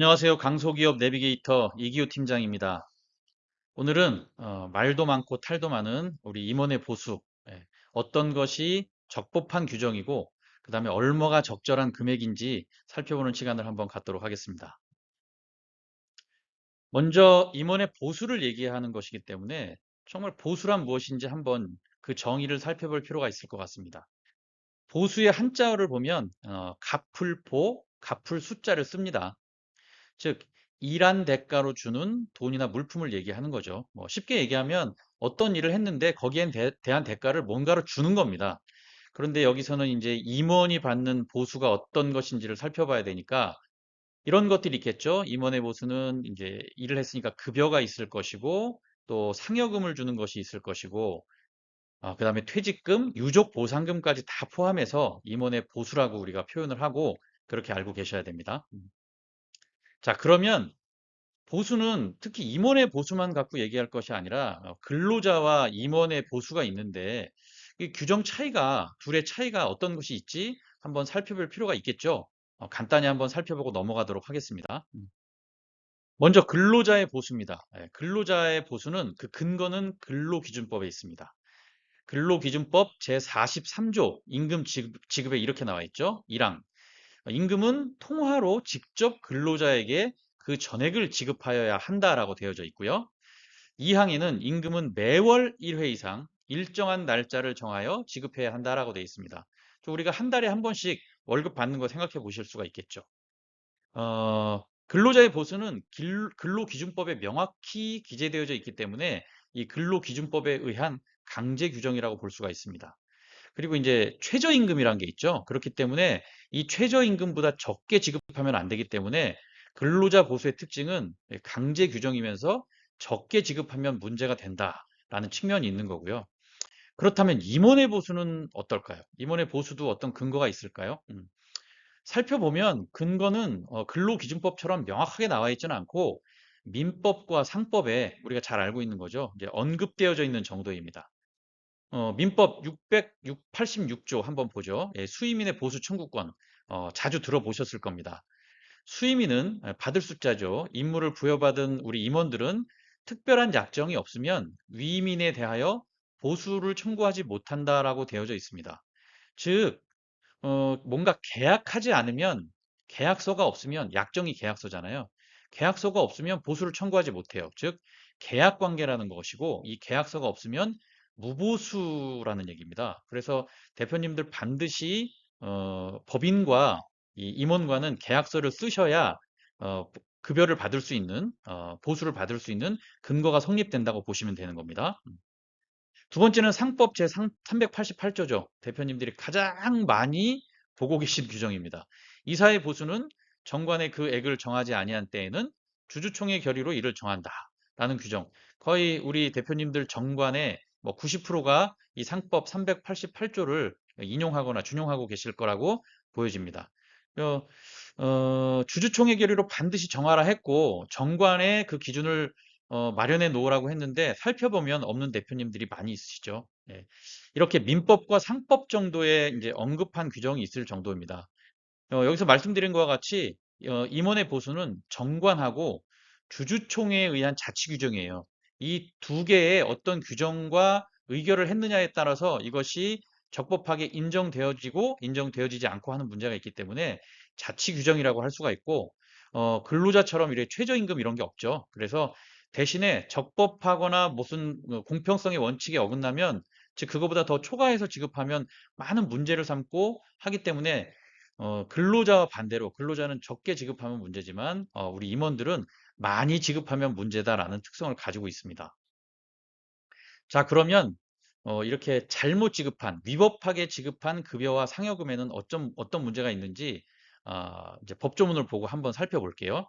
안녕하세요. 강소기업 내비게이터 이기호 팀장입니다. 오늘은 어, 말도 많고 탈도 많은 우리 임원의 보수, 예, 어떤 것이 적법한 규정이고 그 다음에 얼마가 적절한 금액인지 살펴보는 시간을 한번 갖도록 하겠습니다. 먼저 임원의 보수를 얘기하는 것이기 때문에 정말 보수란 무엇인지 한번 그 정의를 살펴볼 필요가 있을 것 같습니다. 보수의 한자어를 보면 어, 갚을 보, 갚을 숫자를 씁니다. 즉 일한 대가로 주는 돈이나 물품을 얘기하는 거죠. 뭐 쉽게 얘기하면 어떤 일을 했는데 거기에 대 한 대가를 뭔가로 주는 겁니다. 그런데 여기서는 이제 임원이 받는 보수가 어떤 것인지를 살펴봐야 되니까 이런 것들이 있겠죠. 임원의 보수는 이제 일을 했으니까 급여가 있을 것이고 또 상여금을 주는 것이 있을 것이고 아, 그 다음에 퇴직금, 유족 보상금까지 다 포함해서 임원의 보수라고 우리가 표현을 하고 그렇게 알고 계셔야 됩니다. 음. 자, 그러면 보수는 특히 임원의 보수만 갖고 얘기할 것이 아니라 어, 근로자와 임원의 보수가 있는데 이 규정 차이가 둘의 차이가 어떤 것이 있지 한번 살펴볼 필요가 있겠죠. 어, 간단히 한번 살펴보고 넘어가도록 하겠습니다. 음. 먼저 근로자의 보수입니다. 예, 근로자의 보수는 그 근거는 근로기준법에 있습니다. 근로기준법 제43조 임금 지급, 에 이렇게 나와 있죠. 1항 임금은 통화로 직접 근로자에게 그 전액을 지급하여야 한다라고 되어져 있고요. 2항에는 임금은 매월 1회 이상 일정한 날짜를 정하여 지급해야 한다라고 되어 있습니다. 우리가 한 달에 한 번씩 월급 받는 거 생각해 보실 수가 있겠죠. 어, 근로자의 보수는 근로기준법에 명확히 기재되어져 있기 때문에 이 근로기준법에 의한 강제 규정이라고 볼 수가 있습니다. 그리고 이제 최저임금이란 게 있죠. 그렇기 때문에 이 최저임금보다 적게 지급하면 안 되기 때문에 근로자 보수의 특징은 강제 규정이면서 적게 지급하면 문제가 된다라는 측면이 있는 거고요. 그렇다면 임원의 보수는 어떨까요? 임원의 보수도 어떤 근거가 있을까요? 음. 살펴보면 근거는 어, 근로기준법처럼 명확하게 나와 있지는 않고 민법과 상법에 우리가 잘 알고 있는 거죠. 언급되어져 있는 정도입니다. 어, 민법 686조 한번 보죠. 예, 수임인의 보수 청구권 어, 자주 들어보셨을 겁니다. 수임인은 받을 숫자죠. 임무를 부여받은 우리 임원들은 특별한 약정이 없으면 위임인에 대하여 보수를 청구하지 못한다라고 되어져 있습니다. 즉, 어, 뭔가 계약하지 않으면 계약서가 없으면 약정이 계약서잖아요. 계약서가 없으면 보수를 청구하지 못해요. 즉, 계약 관계라는 것이고 이 계약서가 없으면 무보수라는 얘기입니다. 그래서 대표님들 반드시 어, 법인과 이 임원과는 계약서를 쓰셔야 어, 급여를 받을 수 있는 어, 보수를 받을 수 있는 근거가 성립된다고 보시면 되는 겁니다. 음. 두 번째는 상법 제 388조죠. 대표님들이 가장 많이 보고 계신 규정입니다. 이사의 보수는 정관의 그 액을 정하지 아니한 때에는 주주총회 결의로 이를 정한다 라는 규정. 거의 우리 대표님들 정관에 뭐 90%가 이 상법 388조를 인용하거나 준용하고 계실 거라고 보여집니다. 어, 어, 주주총회 결의로 반드시 정하라 했고 정관에 그 기준을 어, 마련해 놓으라고 했는데 살펴보면 없는 대표님들이 많이 있으시죠. 네. 이렇게 민법과 상법 정도의 이제 언급한 규정이 있을 정도입니다. 어, 여기서 말씀드린 것과 같이 어, 임원의 보수는 정관하고 주주총회에 의한 자치 규정이에요. 이 두 개의 어떤 규정과 의결을 했느냐에 따라서 이것이 적법하게 인정되어지고 인정되어지지 않고 하는 문제가 있기 때문에 자치 규정이라고 할 수가 있고 어, 근로자처럼 이렇게 최저임금 이런 게 없죠. 그래서 대신에 적법하거나 무슨 어, 공평성의 원칙에 어긋나면 즉 그거보다 더 초과해서 지급하면 많은 문제를 삼고 하기 때문에 어, 근로자와 반대로 근로자는 적게 지급하면 문제지만 어, 우리 임원들은 많이 지급하면 문제다라는 특성을 가지고 있습니다. 자, 그러면 어, 이렇게 잘못 지급한, 위법하게 지급한 급여와 상여금에는 어쩜, 어떤 문제가 있는지 어, 이제 법조문을 보고 한번 살펴볼게요.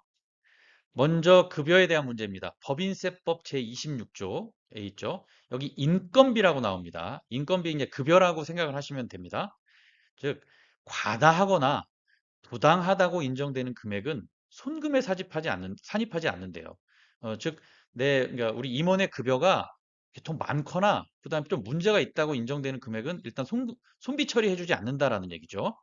먼저 급여에 대한 문제입니다. 법인세법 제26조에 있죠. 여기 인건비라고 나옵니다. 인건비 이제 급여라고 생각을 하시면 됩니다. 즉 과다하거나 부당하다고 인정되는 금액은 손금에 사집하지 않는, 산입하지 않는데요. 어, 즉, 내, 그러니까 우리 임원의 급여가 좀 많거나, 그 다음에 좀 문제가 있다고 인정되는 금액은 일단 손, 손비 처리해주지 않는다라는 얘기죠.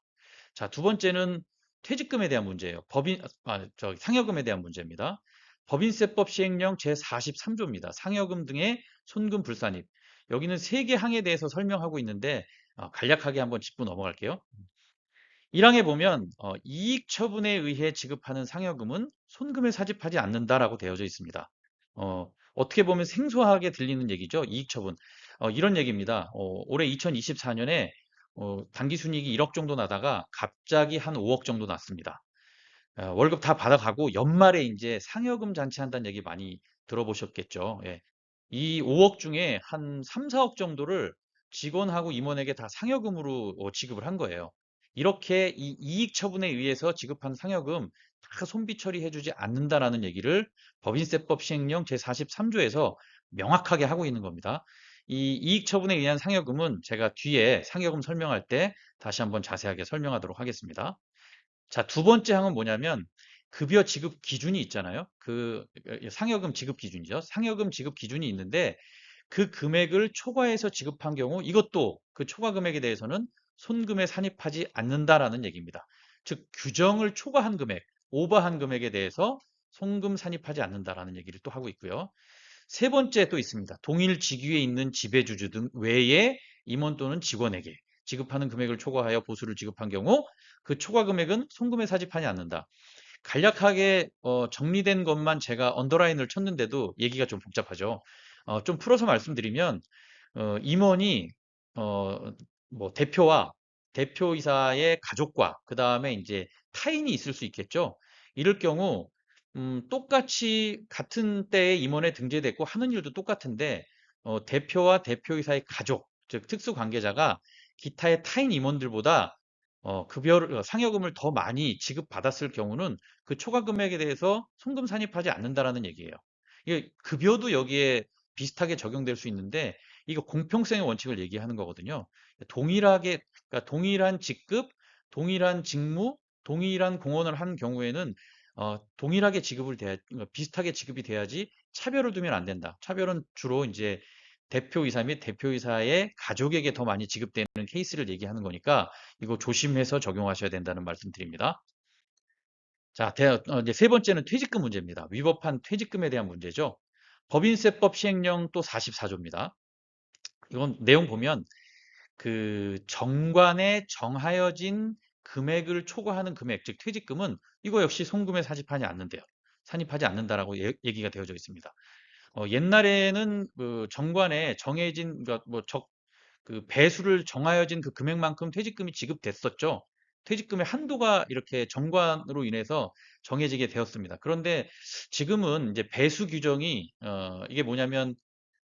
자, 두 번째는 퇴직금에 대한 문제예요. 법인 아, 저 상여금에 대한 문제입니다. 법인세법 시행령 제43조입니다. 상여금 등의 손금 불산입. 여기는 세 개 항에 대해서 설명하고 있는데 어, 간략하게 한번 짚고 넘어갈게요. 1항에 보면 어, 이익 처분에 의해 지급하는 상여금은 손금에 사집하지 않는다라고 되어져 있습니다. 어, 어떻게 보면 생소하게 들리는 얘기죠. 이익 처분. 어, 이런 얘기입니다. 어, 올해 2024년에 어, 당기순이익이 1억 정도 나다가 갑자기 한 5억 정도 났습니다. 어, 월급 다 받아가고 연말에 이제 상여금 잔치한다는 얘기 많이 들어보셨겠죠. 예. 이 5억 중에 한 3, 4억 정도를 직원하고 임원에게 다 상여금으로 어, 지급을 한 거예요. 이렇게 이 이익 처분에 의해서 지급한 상여금 다 손비 처리해주지 않는다라는 얘기를 법인세법 시행령 제43조에서 명확하게 하고 있는 겁니다. 이 이익 처분에 의한 상여금은 제가 뒤에 상여금 설명할 때 다시 한번 자세하게 설명하도록 하겠습니다. 자, 두 번째 항은 뭐냐면 급여 지급 기준이 있잖아요. 그 상여금 지급 기준이죠. 상여금 지급 기준이 있는데 그 금액을 초과해서 지급한 경우 이것도 그 초과 금액에 대해서는 손금에 산입하지 않는다라는 얘기입니다. 즉 규정을 초과한 금액, 오버한 금액에 대해서 손금 산입하지 않는다라는 얘기를 또 하고 있고요. 세 번째 또 있습니다. 동일 직위에 있는 지배주주 등 외에 임원 또는 직원에게 지급하는 금액을 초과하여 보수를 지급한 경우 그 초과 금액은 송금에 사집하지 않는다. 간략하게 어, 정리된 것만 제가 언더라인을 쳤는데도 얘기가 좀 복잡하죠. 어, 좀 풀어서 말씀드리면 어, 임원이 어, 뭐 대표와 대표이사의 가족과 그 다음에 이제 타인이 있을 수 있겠죠. 이럴 경우 음, 똑같이 같은 때에 임원에 등재됐고 하는 일도 똑같은데 어, 대표와 대표이사의 가족, 즉 특수 관계자가 기타의 타인 임원들보다 어, 급여를 어, 상여금을 더 많이 지급받았을 경우는 그 초과 금액에 대해서 송금 산입하지 않는다라는 얘기예요. 이게 급여도 여기에 비슷하게 적용될 수 있는데 이거 공평성의 원칙을 얘기하는 거거든요. 동일하게 그러니까 동일한 직급, 동일한 직무, 동일한 공헌을 한 경우에는 어, 동일하게 지급을 돼야 어, 비슷하게 지급이 돼야지 차별을 두면 안 된다. 차별은 주로 이제 대표이사 및 대표이사의 가족에게 더 많이 지급되는 케이스를 얘기하는 거니까 이거 조심해서 적용하셔야 된다는 말씀 드립니다. 자, 대, 어, 이제 세 번째는 퇴직금 문제입니다. 위법한 퇴직금에 대한 문제죠. 법인세법 시행령 또 44조입니다. 이건 내용 보면 그 정관에 정하여진 금액을 초과하는 금액, 즉 퇴직금은 이거 역시 송금에 사집하지 않는데요. 산입하지 않는다라고 예, 얘기가 되어져 있습니다. 어, 옛날에는 그 정관에 정해진 그러니까 뭐 적, 그 배수를 정하여진 그 금액만큼 퇴직금이 지급됐었죠. 퇴직금의 한도가 이렇게 정관으로 인해서 정해지게 되었습니다. 그런데 지금은 이제 배수 규정이 어, 이게 뭐냐면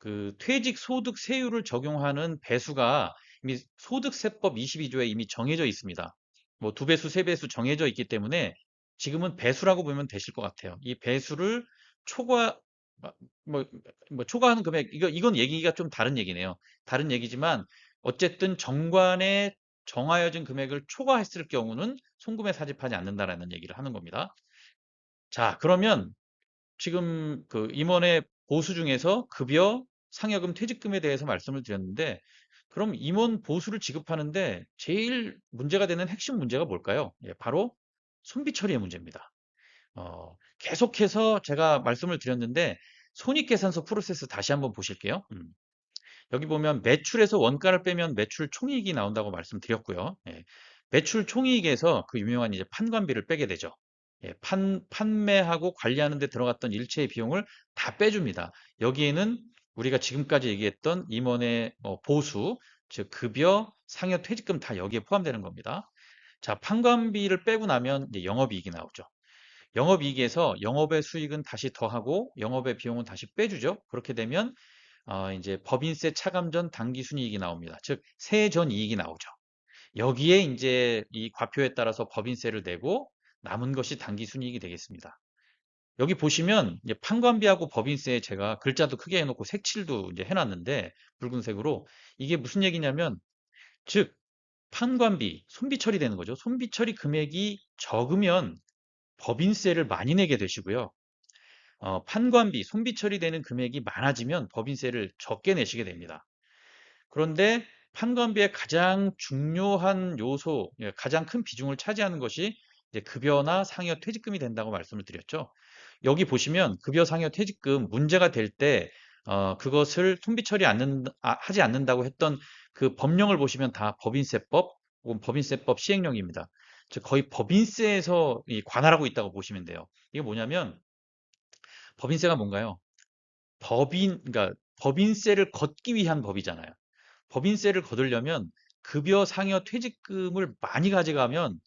그 퇴직 소득 세율을 적용하는 배수가 이미 소득세법 22조에 이미 정해져 있습니다. 뭐 두 배수, 세 배수 정해져 있기 때문에 지금은 배수라고 보면 되실 것 같아요. 이 배수를 초과 뭐, 뭐 초과하는 금액 이거 이건 얘기가 좀 다른 얘기네요. 다른 얘기지만 어쨌든 정관에 정하여진 금액을 초과했을 경우는 송금에 사집하지 않는다라는 얘기를 하는 겁니다. 자, 그러면 지금 그 임원의 보수 중에서 급여, 상여금, 퇴직금에 대해서 말씀을 드렸는데 그럼 임원 보수를 지급하는데 제일 문제가 되는 핵심 문제가 뭘까요? 예, 바로 손비 처리의 문제입니다. 어, 계속해서 제가 말씀을 드렸는데 손익계산서 프로세스 다시 한번 보실게요. 음. 여기 보면 매출에서 원가를 빼면 매출 총이익이 나온다고 말씀드렸고요. 예, 매출 총이익에서 그 유명한 이제 판관비를 빼게 되죠. 예, 판, 판매하고 관리하는 데 들어갔던 일체의 비용을 다 빼줍니다. 여기에는 우리가 지금까지 얘기했던 임원의 어, 보수, 즉 급여, 상여, 퇴직금 다 여기에 포함되는 겁니다. 자, 판관비를 빼고 나면 이제 영업이익이 나오죠. 영업이익에서 영업의 수익은 다시 더하고 영업의 비용은 다시 빼주죠. 그렇게 되면 어, 이제 법인세 차감 전 당기 순이익이 나옵니다. 즉 세전 이익이 나오죠. 여기에 이제 이 과표에 따라서 법인세를 내고 남은 것이 당기 순이익이 되겠습니다. 여기 보시면 이제 판관비하고 법인세 제가 글자도 크게 해놓고 색칠도 이제 해놨는데 붉은색으로 이게 무슨 얘기냐면 즉 판관비 손비 처리되는 거죠. 손비 처리 금액이 적으면 법인세를 많이 내게 되시고요. 어, 판관비 손비 처리되는 금액이 많아지면 법인세를 적게 내시게 됩니다. 그런데 판관비의 가장 중요한 요소, 예, 가장 큰 비중을 차지하는 것이 급여나 상여 퇴직금이 된다고 말씀을 드렸죠. 여기 보시면 급여 상여 퇴직금 문제가 될때 어, 그것을 손비 처리 않는, 아, 하지 않는다고 했던 그 법령을 보시면 다 법인세법 혹은 법인세법 시행령입니다. 즉 거의 법인세에서 이 관할하고 있다고 보시면 돼요. 이게 뭐냐면 법인세가 뭔가요? 법인, 그러니까 법인세를 걷기 위한 법이잖아요. 법인세를 거두려면 급여 상여 퇴직금을 많이 가져가면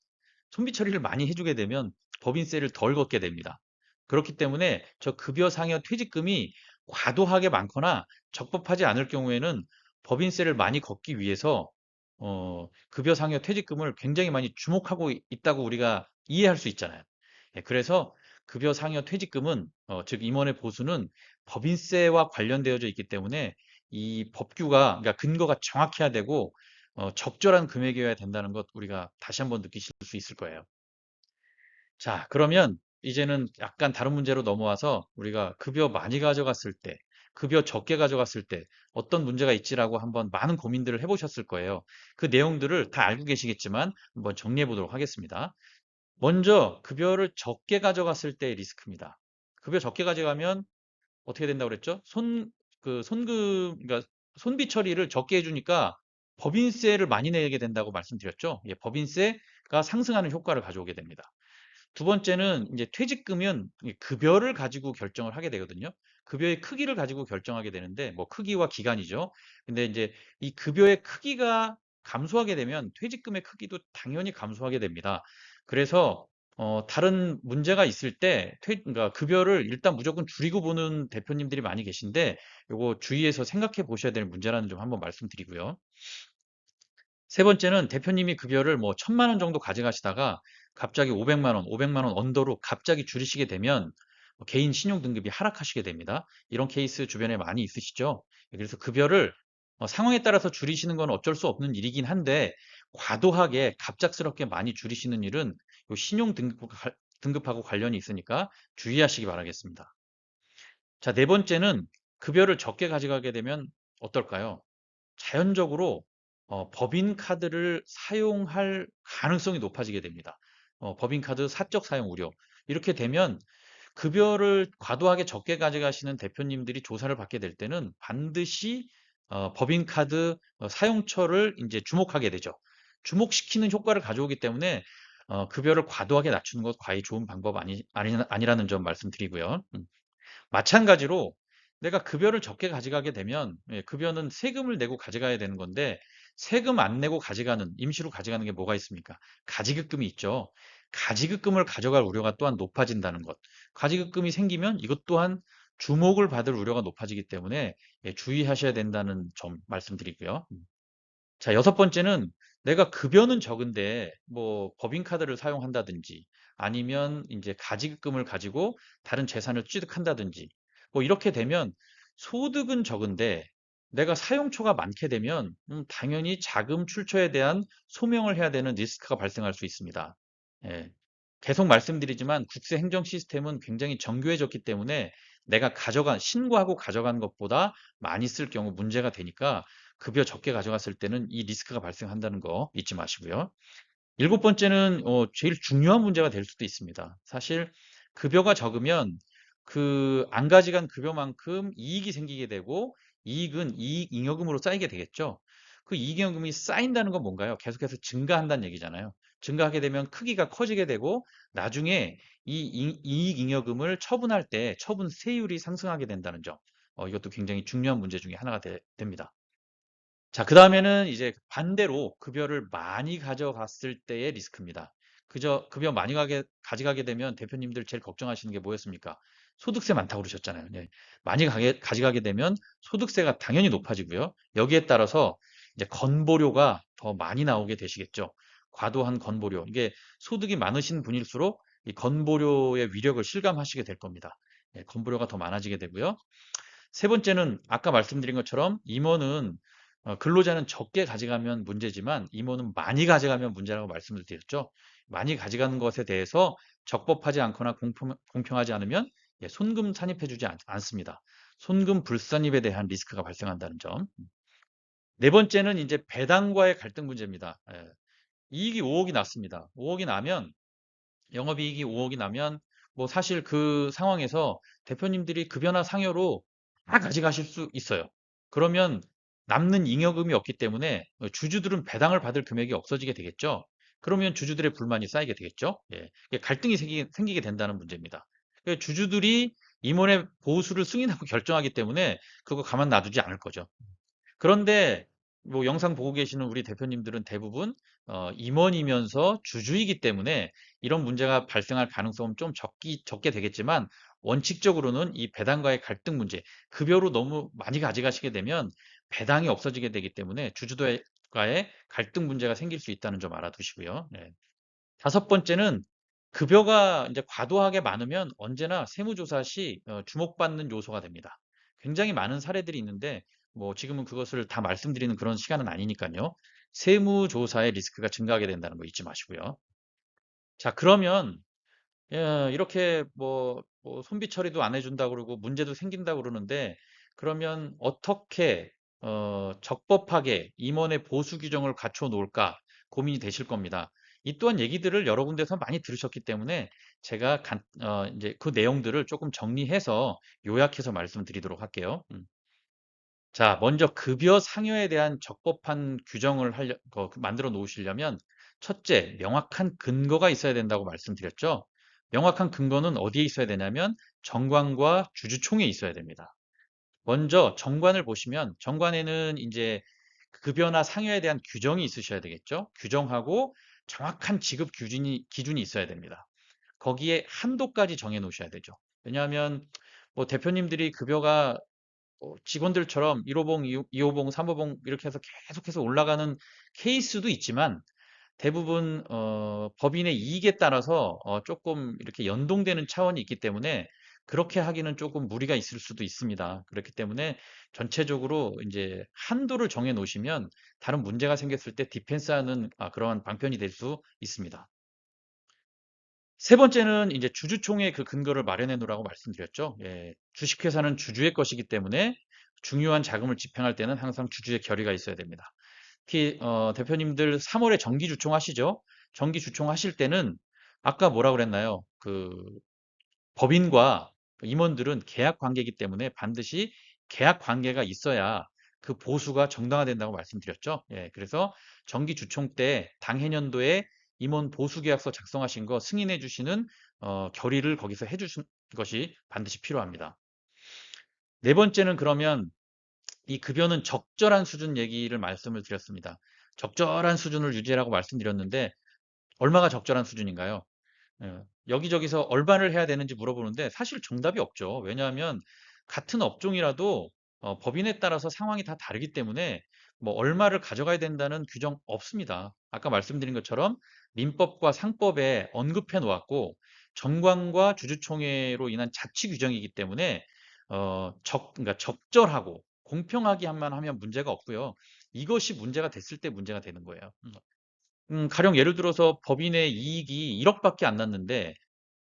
손비 처리를 많이 해주게 되면 법인세를 덜 걷게 됩니다. 그렇기 때문에 저 급여 상여 퇴직금이 과도하게 많거나 적법하지 않을 경우에는 법인세를 많이 걷기 위해서 어, 급여 상여 퇴직금을 굉장히 많이 주목하고 있다고 우리가 이해할 수 있잖아요. 예, 그래서 급여 상여 퇴직금은 어, 즉 임원의 보수는 법인세와 관련되어져 있기 때문에 이 법규가 그러니까 근거가 정확해야 되고 어, 적절한 금액이어야 된다는 것 우리가 다시 한번 느끼실 수 있을 거예요. 자, 그러면 이제는 약간 다른 문제로 넘어와서 우리가 급여 많이 가져갔을 때, 급여 적게 가져갔을 때 어떤 문제가 있지라고 한번 많은 고민들을 해보셨을 거예요. 그 내용들을 다 알고 계시겠지만 한번 정리해 보도록 하겠습니다. 먼저 급여를 적게 가져갔을 때의 리스크입니다. 급여 적게 가져가면 어떻게 된다고 그랬죠? 손, 그 손금, 그러니까 손비 처리를 적게 해주니까 법인세를 많이 내게 된다고 말씀드렸죠. 예, 법인세가 상승하는 효과를 가져오게 됩니다. 두 번째는 이제 퇴직금은 급여를 가지고 결정을 하게 되거든요. 급여의 크기를 가지고 결정하게 되는데 뭐 크기와 기간이죠. 근데 이제 이 급여의 크기가 감소하게 되면 퇴직금의 크기도 당연히 감소하게 됩니다. 그래서 어, 다른 문제가 있을 때 퇴, 그러니까 급여를 일단 무조건 줄이고 보는 대표님들이 많이 계신데 이거 주의해서 생각해 보셔야 될 문제라는 점 한번 말씀드리고요. 세 번째는 대표님이 급여를 뭐 천만 원 정도 가져가시다가 갑자기 500만 원, 500만 원 언더로 갑자기 줄이시게 되면 뭐 개인 신용 등급이 하락하시게 됩니다. 이런 케이스 주변에 많이 있으시죠? 그래서 급여를 어, 상황에 따라서 줄이시는 건 어쩔 수 없는 일이긴 한데 과도하게 갑작스럽게 많이 줄이시는 일은 신용 등급, 등급하고 관련이 있으니까 주의하시기 바라겠습니다. 자, 네 번째는 급여를 적게 가져가게 되면 어떨까요? 자연적으로 어, 법인 카드를 사용할 가능성이 높아지게 됩니다. 어, 법인카드 사적 사용 우려. 이렇게 되면 급여를 과도하게 적게 가져가시는 대표님들이 조사를 받게 될 때는 반드시 어, 법인카드 어, 사용처를 이제 주목하게 되죠. 주목시키는 효과를 가져오기 때문에 어, 급여를 과도하게 낮추는 것 과히 좋은 방법 아니, 아니, 아니라는 점 말씀드리고요. 음. 마찬가지로 내가 급여를 적게 가져가게 되면 예, 급여는 세금을 내고 가져가야 되는 건데 세금 안 내고 가져가는 임시로 가져가는 게 뭐가 있습니까? 가지급금이 있죠. 가지급금을 가져갈 우려가 또한 높아진다는 것. 가지급금이 생기면 이것 또한 주목을 받을 우려가 높아지기 때문에 예, 주의하셔야 된다는 점 말씀드리고요. 음. 자, 여섯 번째는 내가 급여는 적은데 뭐 법인카드를 사용한다든지 아니면 이제 가지급금을 가지고 다른 재산을 취득한다든지 뭐 이렇게 되면 소득은 적은데 내가 사용처가 많게 되면 음, 당연히 자금 출처에 대한 소명을 해야 되는 리스크가 발생할 수 있습니다. 예. 계속 말씀드리지만 국세 행정 시스템은 굉장히 정교해졌기 때문에 내가 가져간 신고하고 가져간 것보다 많이 쓸 경우 문제가 되니까 급여 적게 가져갔을 때는 이 리스크가 발생한다는 거 잊지 마시고요. 일곱 번째는 어, 제일 중요한 문제가 될 수도 있습니다. 사실 급여가 적으면 그 안 가져간 급여만큼 이익이 생기게 되고 이익은 이익 잉여금으로 쌓이게 되겠죠. 그 이익 잉여금이 쌓인다는 건 뭔가요? 계속해서 증가한다는 얘기잖아요. 증가하게 되면 크기가 커지게 되고 나중에 이 이익 잉여금을 처분할 때 처분 세율이 상승하게 된다는 점. 어, 이것도 굉장히 중요한 문제 중에 하나가 되, 됩니다. 자, 그 다음에는 이제 반대로 급여를 많이 가져갔을 때의 리스크입니다. 그저 급여 많이 가게, 가져가게 되면 대표님들 제일 걱정하시는 게 뭐였습니까? 소득세 많다고 그러셨잖아요. 네. 많이 가게, 가져가게 되면 소득세가 당연히 높아지고요. 여기에 따라서 이제 건보료가 더 많이 나오게 되시겠죠. 과도한 건보료. 이게 소득이 많으신 분일수록 이 건보료의 위력을 실감하시게 될 겁니다. 네, 건보료가 더 많아지게 되고요. 세 번째는 아까 말씀드린 것처럼 임원은 어, 근로자는 적게 가져가면 문제지만 임원은 많이 가져가면 문제라고 말씀을 드렸죠. 많이 가져가는 것에 대해서 적법하지 않거나 공평, 공평하지 않으면 예, 손금 산입해주지 않, 습니다 손금 불산입에 대한 리스크가 발생한다는 점. 네 번째는 이제 배당과의 갈등 문제입니다. 예, 이익이 5억이 났습니다. 5억이 나면 영업이익이 5억이 나면 뭐 사실 그 상황에서 대표님들이 급여나 상여로 다 가져가실 수 있어요. 그러면 남는 잉여금이 없기 때문에 주주들은 배당을 받을 금액이 없어지게 되겠죠. 그러면 주주들의 불만이 쌓이게 되겠죠. 예, 갈등이 생기, 생기게 된다는 문제입니다. 그러니까 주주들이 임원의 보수를 승인하고 결정하기 때문에 그거 가만 놔두지 않을 거죠. 그런데 뭐 영상 보고 계시는 우리 대표님들은 대부분 어, 임원이면서 주주이기 때문에 이런 문제가 발생할 가능성은 좀 적기, 적게 되겠지만 원칙적으로는 이 배당과의 갈등 문제, 급여로 너무 많이 가져가시게 되면 배당이 없어지게 되기 때문에 주주들과의 갈등 문제가 생길 수 있다는 점 알아두시고요. 네. 다섯 번째는 급여가 이제 과도하게 많으면 언제나 세무조사 시 어, 주목받는 요소가 됩니다. 굉장히 많은 사례들이 있는데 뭐 지금은 그것을 다 말씀드리는 그런 시간은 아니니까요. 세무조사의 리스크가 증가하게 된다는 거 잊지 마시고요. 자, 그러면 예, 이렇게 뭐, 뭐 손비 처리도 안 해준다 그러고 문제도 생긴다 그러는데 그러면 어떻게 어, 적법하게 임원의 보수 규정을 갖춰 놓을까 고민이 되실 겁니다. 이 또한 얘기들을 여러 군데서 많이 들으셨기 때문에 제가 간, 어, 이제 그 내용들을 조금 정리해서 요약해서 말씀드리도록 할게요. 음. 자, 먼저 급여 상여에 대한 적법한 규정을 하려, 어, 만들어 놓으시려면 첫째, 명확한 근거가 있어야 된다고 말씀드렸죠. 명확한 근거는 어디에 있어야 되냐면 정관과 주주총회에 있어야 됩니다. 먼저 정관을 보시면 정관에는 이제 급여나 상여에 대한 규정이 있으셔야 되겠죠. 규정하고 정확한 지급 기준이, 기준이 있어야 됩니다. 거기에 한도까지 정해 놓으셔야 되죠. 왜냐하면 뭐 대표님들이 급여가 뭐 직원들처럼 1호봉, 2호봉, 3호봉 이렇게 해서 계속해서 올라가는 케이스도 있지만 대부분 어, 법인의 이익에 따라서 어, 조금 이렇게 연동되는 차원이 있기 때문에 그렇게 하기는 조금 무리가 있을 수도 있습니다. 그렇기 때문에 전체적으로 이제 한도를 정해 놓으시면 다른 문제가 생겼을 때 디펜스하는 아, 그러한 방편이 될 수 있습니다. 세 번째는 이제 주주총회 그 근거를 마련해 놓으라고 말씀드렸죠. 예, 주식회사는 주주의 것이기 때문에 중요한 자금을 집행할 때는 항상 주주의 결의가 있어야 됩니다. 특히 어, 대표님들 3월에 정기 주총 하시죠? 정기 주총 하실 때는 아까 뭐라 그랬나요? 그 법인과 임원들은 계약 관계이기 때문에 반드시 계약 관계가 있어야 그 보수가 정당화된다고 말씀드렸죠. 예, 그래서 정기 주총 때 당해년도에 임원 보수 계약서 작성하신 거 승인해 주시는 어, 결의를 거기서 해 주신 것이 반드시 필요합니다. 네 번째는 그러면 이 급여는 적절한 수준 얘기를 말씀을 드렸습니다. 적절한 수준을 유지하라고 말씀드렸는데 얼마가 적절한 수준인가요? 예, 여기저기서 얼마를 해야 되는지 물어보는데 사실 정답이 없죠. 왜냐하면 같은 업종이라도 어, 법인에 따라서 상황이 다 다르기 때문에 뭐 얼마를 가져가야 된다는 규정 없습니다. 아까 말씀드린 것처럼 민법과 상법에 언급해 놓았고 정관과 주주총회로 인한 자치 규정이기 때문에 어, 적, 그러니까 적절하고 공평하게 한만 하면 문제가 없고요. 이것이 문제가 됐을 때 문제가 되는 거예요. 음, 음, 가령 예를 들어서 법인의 이익이 1억 밖에 안 났는데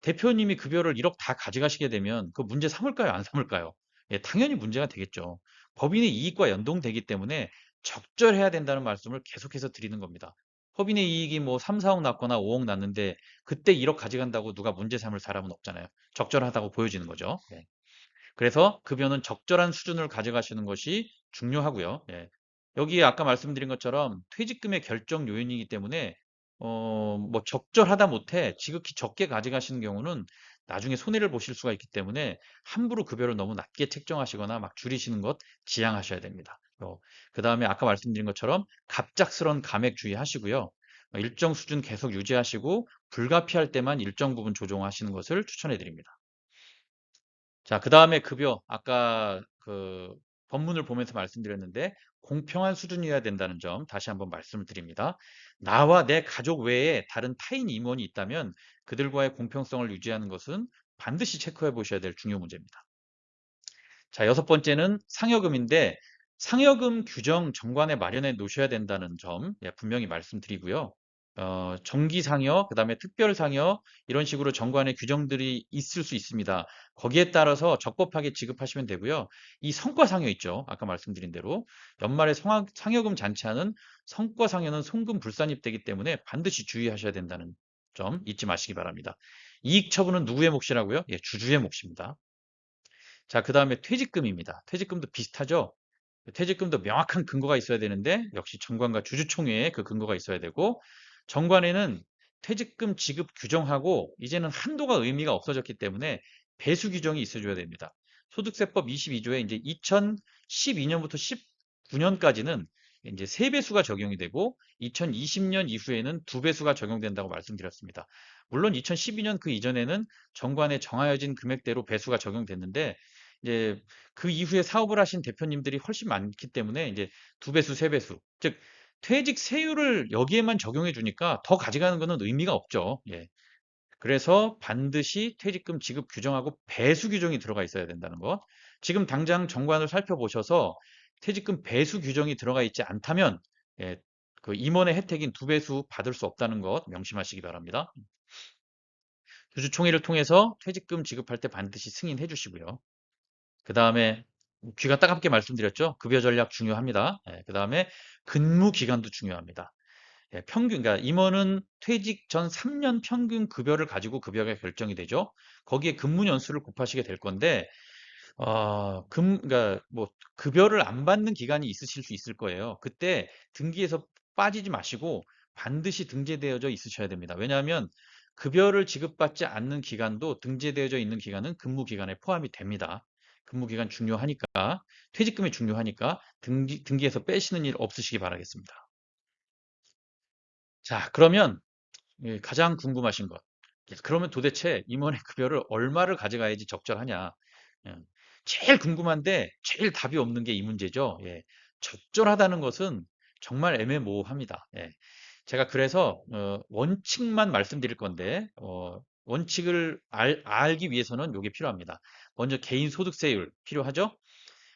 대표님이 급여를 1억 다 가져가시게 되면 그 문제 삼을까요? 안 삼을까요? 예, 당연히 문제가 되겠죠. 법인의 이익과 연동되기 때문에 적절해야 된다는 말씀을 계속해서 드리는 겁니다. 법인의 이익이 뭐 3, 4억 났거나 5억 났는데 그때 1억 가져간다고 누가 문제 삼을 사람은 없잖아요. 적절하다고 보여지는 거죠. 예. 그래서 급여는 적절한 수준을 가져가시는 것이 중요하고요. 예. 여기에 아까 말씀드린 것처럼 퇴직금의 결정 요인이기 때문에 어, 뭐 적절하다 못해 지극히 적게 가져가시는 경우는 나중에 손해를 보실 수가 있기 때문에 함부로 급여를 너무 낮게 책정하시거나 막 줄이시는 것 지양하셔야 됩니다. 어, 그 다음에 아까 말씀드린 것처럼 갑작스런 감액 주의하시고요. 일정 수준 계속 유지하시고 불가피할 때만 일정 부분 조정하시는 것을 추천해 드립니다. 자, 그 다음에 급여. 아까 그 법문을 보면서 말씀드렸는데 공평한 수준이어야 된다는 점 다시 한번 말씀을 드립니다. 나와 내 가족 외에 다른 타인 임원이 있다면 그들과의 공평성을 유지하는 것은 반드시 체크해 보셔야 될 중요 문제입니다. 자, 여섯 번째는 상여금인데 상여금 규정 정관에 마련해 놓으셔야 된다는 점 예, 분명히 말씀드리고요. 어, 정기 상여, 그 다음에 특별 상여 이런 식으로 정관의 규정들이 있을 수 있습니다. 거기에 따라서 적법하게 지급하시면 되고요. 이 성과 상여 있죠. 아까 말씀드린 대로 연말에 성하, 상여금 잔치하는 성과 상여는 송금 불산입되기 때문에 반드시 주의하셔야 된다는 점 잊지 마시기 바랍니다. 이익 처분은 누구의 몫이라고요? 예, 주주의 몫입니다. 자, 그 다음에 퇴직금입니다. 퇴직금도 비슷하죠? 퇴직금도 명확한 근거가 있어야 되는데 역시 정관과 주주총회에 그 근거가 있어야 되고 정관에는 퇴직금 지급 규정하고 이제는 한도가 의미가 없어졌기 때문에 배수 규정이 있어줘야 됩니다. 소득세법 22조에 이제 2012년부터 19년까지는 이제 세배수가 적용이 되고 2020년 이후에는 두배수가 적용된다고 말씀드렸습니다. 물론 2012년 그 이전에는 정관에 정하여진 금액대로 배수가 적용됐는데 이제 그 이후에 사업을 하신 대표님들이 훨씬 많기 때문에 이제 두 배수, 세 배수, 즉 퇴직 세율을 여기에만 적용해 주니까 더 가져가는 것은 의미가 없죠. 예. 그래서 반드시 퇴직금 지급 규정하고 배수 규정이 들어가 있어야 된다는 것. 지금 당장 정관을 살펴보셔서 퇴직금 배수 규정이 들어가 있지 않다면 예, 그 임원의 혜택인 두 배수 받을 수 없다는 것 명심하시기 바랍니다. 주주총회를 통해서 퇴직금 지급할 때 반드시 승인해 주시고요. 그 다음에 귀가 따갑게 말씀드렸죠. 급여 전략 중요합니다. 예, 그 다음에 근무 기간도 중요합니다. 예, 평균, 그러니까 임원은 퇴직 전 3년 평균 급여를 가지고 급여가 결정이 되죠. 거기에 근무 연수를 곱하시게 될 건데, 어, 금, 그러니까 뭐 급여를 안 받는 기간이 있으실 수 있을 거예요. 그때 등기에서 빠지지 마시고 반드시 등재되어져 있으셔야 됩니다. 왜냐하면 급여를 지급받지 않는 기간도 등재되어져 있는 기간은 근무 기간에 포함이 됩니다. 근무 기간 중요하니까 퇴직금이 중요하니까 등기, 등기에서 빼시는 일 없으시기 바라겠습니다. 자, 그러면 예, 가장 궁금하신 것. 예, 그러면 도대체 임원의 급여를 얼마를 가져가야지 적절하냐? 예, 제일 궁금한데 제일 답이 없는 게 이 문제죠. 예, 적절하다는 것은 정말 애매모호합니다. 예, 제가 그래서 어, 원칙만 말씀드릴 건데 어, 원칙을 알, 알기 위해서는 이게 필요합니다. 먼저 개인 소득세율 필요하죠?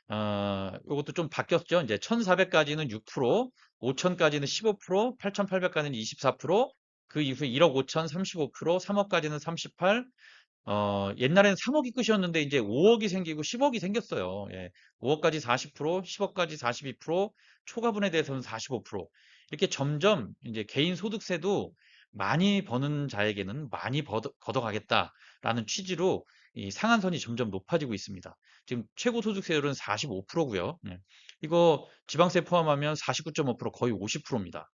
어, 이것도 좀 바뀌었죠. 이제 1,400까지는 6%, 5,000까지는 15%, 8,800까지는 24%, 그 이후에 1억 5천 35%, 3억까지는 38, 어, 옛날에는 3억이 끝이었는데 이제 5억이 생기고 10억이 생겼어요. 예. 5억까지 40%, 10억까지 42%, 초과분에 대해서는 45%. 이렇게 점점 이제 개인 소득세도 많이 버는 자에게는 많이 걷어가겠다라는 취지로 이 상한선이 점점 높아지고 있습니다. 지금 최고 소득세율은 45%고요. 네. 이거 지방세 포함하면 49.5% 거의 50%입니다.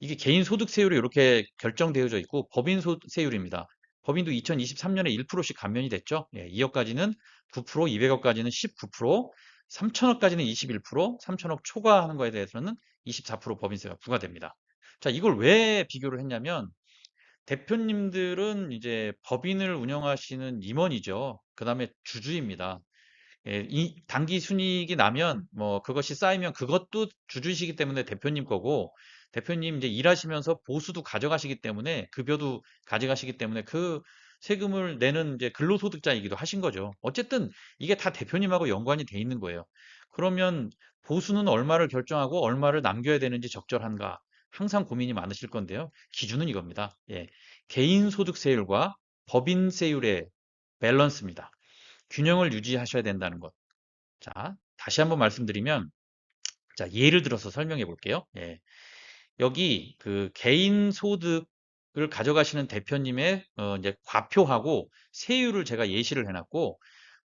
이게 개인 소득세율이 이렇게 결정되어져 있고 법인 소득세율입니다. 법인도 2023년에 1%씩 감면이 됐죠. 예, 2억까지는 9%, 200억까지는 19%, 3천억까지는 21%, 3천억 초과하는 거에 대해서는 24% 법인세가 부과됩니다. 자, 이걸 왜 비교를 했냐면 대표님들은 이제 법인을 운영하시는 임원이죠. 그 다음에 주주입니다. 예, 이 단기 순이익이 나면 뭐 그것이 쌓이면 그것도 주주이시기 때문에 대표님 거고 대표님 이제 일하시면서 보수도 가져가시기 때문에 급여도 가져가시기 때문에 그 세금을 내는 이제 근로소득자이기도 하신 거죠. 어쨌든 이게 다 대표님하고 연관이 돼 있는 거예요. 그러면 보수는 얼마를 결정하고 얼마를 남겨야 되는지 적절한가? 항상 고민이 많으실 건데요. 기준은 이겁니다. 예, 개인 소득세율과 법인세율의 밸런스입니다. 균형을 유지하셔야 된다는 것. 자, 다시 한번 말씀드리면, 자, 예를 들어서 설명해 볼게요. 예, 여기 그 개인 소득을 가져가시는 대표님의 어, 이제 과표하고 세율을 제가 예시를 해놨고,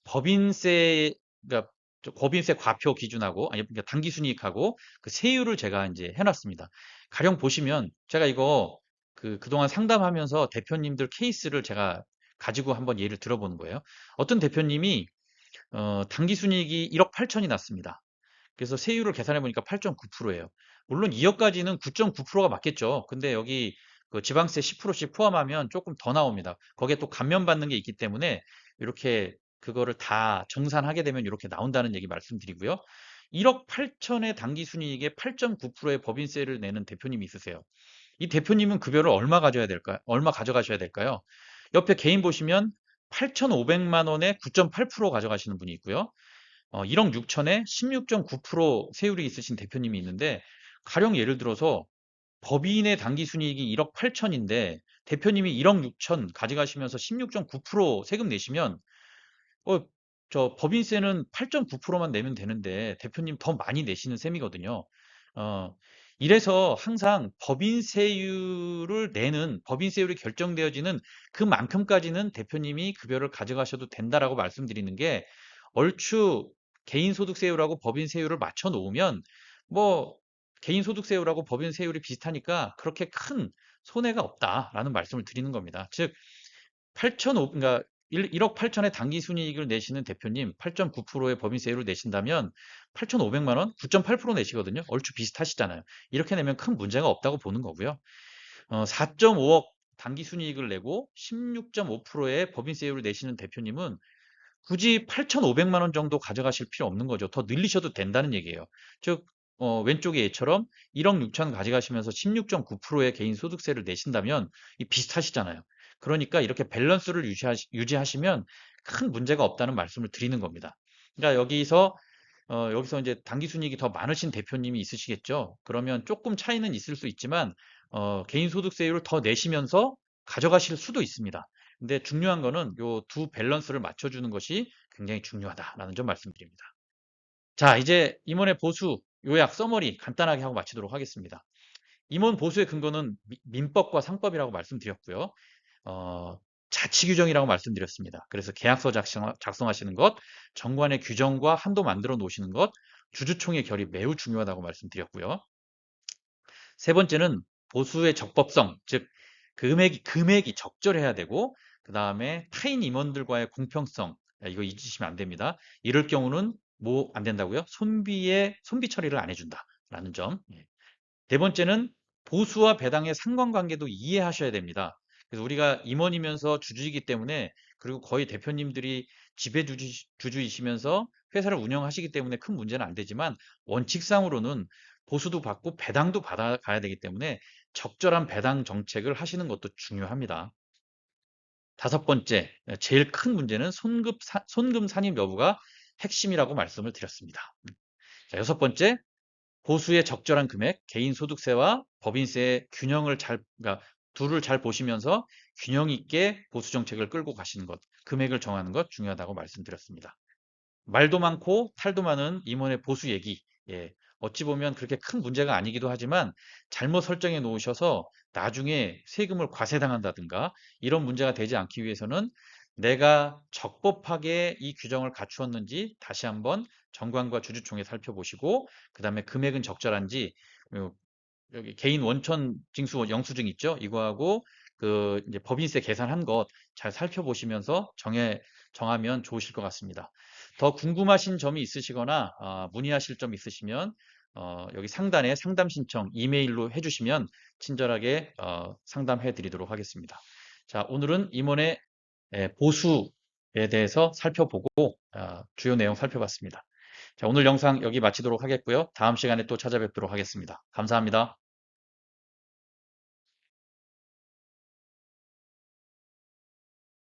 법인세, 그러니까 법인세 과표 기준하고 아니 그러니까 당기순이익하고 그 세율을 제가 이제 해놨습니다. 가령 보시면 제가 이거 그 그동안 상담하면서 대표님들 케이스를 제가 가지고 한번 예를 들어보는 거예요. 어떤 대표님이 어, 당기순이익이 1억 8천이 났습니다. 그래서 세율을 계산해 보니까 8.9%예요. 물론 2억까지는 9.9%가 맞겠죠. 근데 여기 그 지방세 10%씩 포함하면 조금 더 나옵니다. 거기에 또 감면받는 게 있기 때문에 이렇게 그거를 다 정산하게 되면 이렇게 나온다는 얘기 말씀드리고요. 1억 8천의 당기순이익에 8.9%의 법인세를 내는 대표님이 있으세요. 이 대표님은 급여를 얼마 가져야 될까요? 얼마 가져가셔야 될까요? 옆에 개인 보시면 8,500만 원에 9.8% 가져가시는 분이 있고요. 어, 1억 6천에 16.9% 세율이 있으신 대표님이 있는데 가령 예를 들어서 법인의 당기순이익이 1억 8천인데 대표님이 1억 6천 가져가시면서 16.9% 세금 내시면 어, 저 법인세는 8.9%만 내면 되는데 대표님 더 많이 내시는 셈이거든요. 어, 이래서 항상 법인세율을 내는 법인세율이 결정되어지는 그만큼까지는 대표님이 급여를 가져가셔도 된다라고 말씀드리는 게 얼추 개인소득세율하고 법인세율을 맞춰 놓으면 뭐 개인소득세율하고 법인세율이 비슷하니까 그렇게 큰 손해가 없다라는 말씀을 드리는 겁니다. 즉 8,500, 그러니까 1, 억 8천의 당기순이익을 내시는 대표님 8.9%의 법인세율을 내신다면 8,500만 원, 9.8% 내시거든요. 얼추 비슷하시잖아요. 이렇게 내면 큰 문제가 없다고 보는 거고요. 어, 4.5억 당기순이익을 내고 16.5%의 법인세율을 내시는 대표님은 굳이 8,500만 원 정도 가져가실 필요 없는 거죠. 더 늘리셔도 된다는 얘기예요. 즉 어, 왼쪽의 예처럼 1억 6천 가져가시면서 16.9%의 개인 소득세를 내신다면 이 비슷하시잖아요. 그러니까 이렇게 밸런스를 유지하시, 유지하시면 큰 문제가 없다는 말씀을 드리는 겁니다. 그러니까 여기서 어, 여기서 이제 당기순이익이 더 많으신 대표님이 있으시겠죠. 그러면 조금 차이는 있을 수 있지만 어, 개인 소득세율을 더 내시면서 가져가실 수도 있습니다. 근데 중요한 거는 요 두 밸런스를 맞춰주는 것이 굉장히 중요하다라는 점 말씀드립니다. 자, 이제 임원의 보수 요약 서머리 간단하게 하고 마치도록 하겠습니다. 임원 보수의 근거는 미- 민법과 상법이라고 말씀드렸고요. 어, 자치 규정이라고 말씀드렸습니다. 그래서 계약서 작성, 작성하시는 것, 정관의 규정과 한도 만들어 놓으시는 것, 주주총회 결의 매우 중요하다고 말씀드렸고요. 세 번째는 보수의 적법성, 즉 금액이 금액이 적절해야 되고 그 다음에 타인 임원들과의 공평성 야, 이거 잊으시면 안 됩니다. 이럴 경우는 뭐 안 된다고요? 손비의 손비 처리를 안 해준다라는 점. 예. 네 번째는 보수와 배당의 상관관계도 이해하셔야 됩니다. 그래서 우리가 임원이면서 주주이기 때문에 그리고 거의 대표님들이 지배 주주, 주주이시면서 회사를 운영하시기 때문에 큰 문제는 안 되지만 원칙상으로는 보수도 받고 배당도 받아가야 되기 때문에 적절한 배당 정책을 하시는 것도 중요합니다. 다섯 번째, 제일 큰 문제는 손급, 사- 손금 산입 여부가 핵심이라고 말씀을 드렸습니다. 자, 여섯 번째, 보수의 적절한 금액, 개인 소득세와 법인세의 균형을 잘, 그러니까 둘을 잘 보시면서 균형 있게 보수 정책을 끌고 가시는 것, 금액을 정하는 것 중요하다고 말씀드렸습니다. 말도 많고 탈도 많은 임원의 보수 얘기, 예, 어찌 보면 그렇게 큰 문제가 아니기도 하지만 잘못 설정해 놓으셔서 나중에 세금을 과세당한다든가 이런 문제가 되지 않기 위해서는 내가 적법하게 이 규정을 갖추었는지 다시 한번 정관과 주주총회 살펴보시고 그 다음에 금액은 적절한지 요- 여기 개인 원천 징수 영수증 있죠? 이거하고 그 이제 법인세 계산한 것 잘 살펴보시면서 정해 정하면 좋으실 것 같습니다. 더 궁금하신 점이 있으시거나 아, 문의하실 점 있으시면 어, 여기 상단에 상담 신청 이메일로 해주시면 친절하게 어, 상담해 드리도록 하겠습니다. 자, 오늘은 임원의 예, 보수에 대해서 살펴보고 아, 주요 내용 살펴봤습니다. 자, 오늘 영상 여기 마치도록 하겠고요. 다음 시간에 또 찾아뵙도록 하겠습니다. 감사합니다.